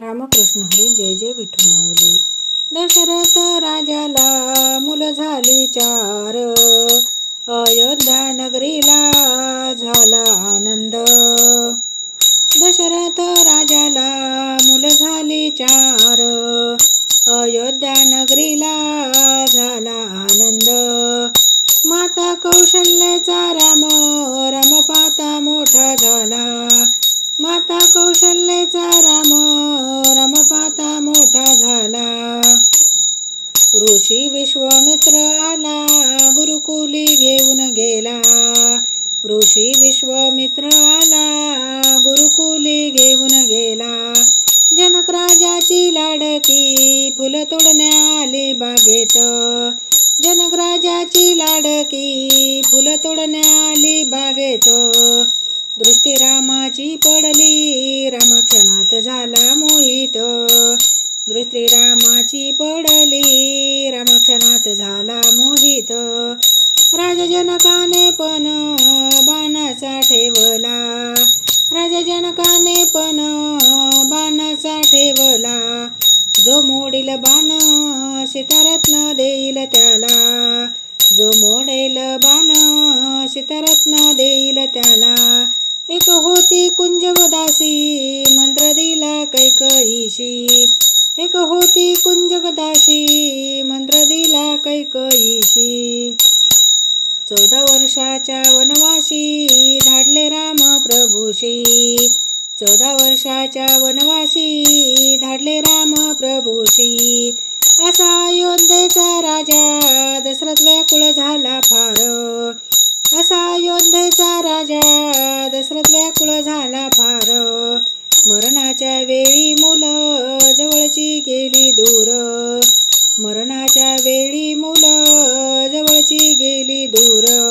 रामकृष्ण हरी जय जय विठू माऊली. दशरथ राजाला मुलं झाली चार. अयोध्या नगरीला झाला आनंद. दशरथ राजाला मुलं झाली चार. अयोध्या नगरीला कौशल्याचा राम राम पाता मोठा झाला. ऋषी विश्वामित्र आला गुरुकुली घेऊन गेला. ऋषी विश्वामित्र आला गुरुकुली घेऊन गेला. जनक राजाची लाडकी फुलं तोडण्या आली बागेत. जनक राजाची लाडकी फुलं तोडण्या दृष्टी रामाची पडली. राम क्षणात झाला मोहित. दृष्टी रामाची पडली. राम क्षणात झाला मोहित. राजा जनकाने पण बाणाचा ठेवला. राजा जनकाने पण बाणाचा ठेवला. जो मोडील बाण सीतारत्न देईल त्याला. कैकईशी एक होती कुंजगदाशी मंत्र दिला कैकईशी चौदा वर्षाच्या वनवासी धाडले राम प्रभूशी. चौदा वर्षाच्या वनवासी धाडले राम प्रभूशी. असा अयोध्येचा राजा दशरथ व्याकुळ झाला फार. असा अयोध्येचा राजा दशरथ व्याकुळ झाला फार. मरणाच्या वेळी मुलं मरणाच्या